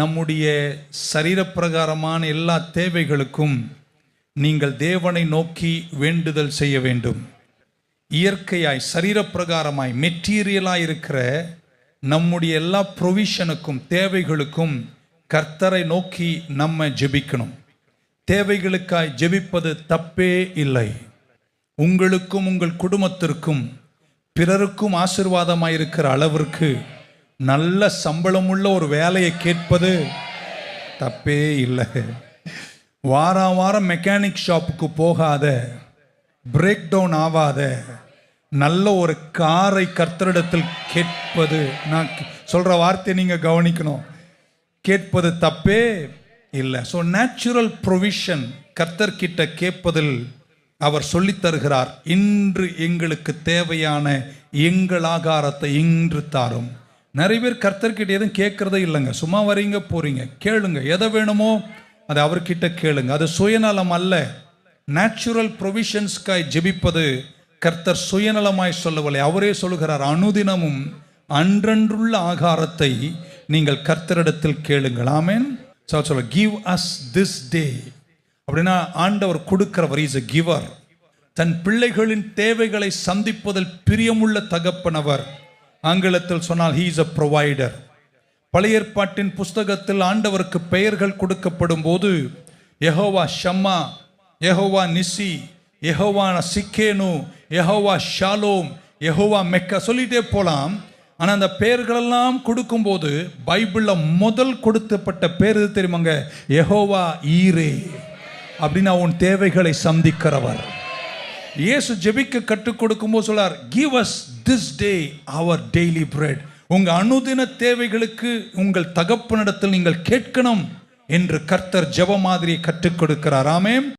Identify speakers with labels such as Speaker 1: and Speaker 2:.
Speaker 1: நம்முடைய சரீரப்பிரகாரமான எல்லா தேவைகளுக்கும் நீங்கள் தேவனை நோக்கி வேண்டுதல் செய்ய வேண்டும். இயற்கையாய் சரீரப்பிரகாரமாய் மெட்டீரியலாய் இருக்கிற நம்முடைய எல்லா ப்ரொவிஷனுக்கும் தேவைகளுக்கும் கர்த்தரை நோக்கி நம்ம ஜெபிக்கணும். தேவைகளுக்காய் ஜெபிப்பது தப்பே இல்லை. உங்களுக்கும் உங்கள் குடும்பத்திற்கும் பிறருக்கும் ஆசிர்வாதமாயிருக்கிற அளவிற்கு நல்ல சம்பளமுள்ள ஒரு வேலையை கேட்பது தப்பே இல்லை. வாரம் வாரம் மெக்கானிக் ஷாப்புக்கு போகாத பிரேக் டவுன் ஆகாத நல்ல ஒரு காரை கர்த்தரிடத்தில் கேட்பது. நான் சொல்கிற வார்த்தையை நீங்கள் கவனிக்கணும். கேட்பது தப்பே இல்லை. ஸோ நேச்சுரல் ப்ரொவிஷன் கர்த்தர்கிட்ட கேட்பதில் அவர் சொல்லித் தருகிறார். இன்று எங்களுக்கு தேவையான எங்கள் ஆகாரத்தை இன்று தாரும். நிறைய பேர் கர்த்தர்கிட்ட எதுவும் கேட்குறதே இல்லைங்க. சும்மா வரீங்க போகிறீங்க கேளுங்க. எதை வேணுமோ அதை அவர்கிட்ட கேளுங்க. அது சுயநலம் அல்ல. நேச்சுரல் ப்ரொவிஷன்ஸ்க்காய் ஜெபிப்பது கர்த்தர் சுயநலமாய் சொல்லவில்லை. அவரே சொல்லுகிறார் அனுதினமும் அன்றன்றுள்ள ஆகாரத்தை நீங்கள் கர்த்தரிடத்தில் கேளுங்கள். ஆமேன். So, சொல்ல கிவ் அஸ் திஸ் டே அப்படின்னா ஆண்டவர் கொடுக்கிறவர் இஸ் எ கிவர் தன் பிள்ளைகளின் தேவைகளை சந்திப்பதில் பிரியமுள்ள தகப்பனவர். ஆங்கிலத்தில் சொன்னால் ஹீ இஸ் அ ப்ரொவைடர் பழைய ஏற்பாட்டின் புஸ்தகத்தில் ஆண்டவருக்கு பெயர்கள் கொடுக்கப்படும் போது Jehovah Shammah Jehovah Nissi Jehovah Tsidkenu Jehovah Shalom Jehovah Mecca சொல்லிட்டே போகலாம் ஆனால் அந்த பெயர்களெல்லாம் கொடுக்கும்போது பைபிளில் முதல் கொடுக்கப்பட்ட பேர் எது தெரியுமாங்க? எஹோவா ஈரே அப்படின்னா உன் தேவைகளை சந்திக்கிறவர். இயேசு ஜெபிக்க கற்றுக் கொடுக்கும்போது சொல்லார் give us this day our daily bread உங்க அனுதின தேவைகளுக்கு உங்கள் தகப்பனிடத்தில் நீங்கள் கேட்கணும் என்று கர்த்தர் ஜெப மாதிரி கற்றுக் கொடுக்கிறார். ஆமென்.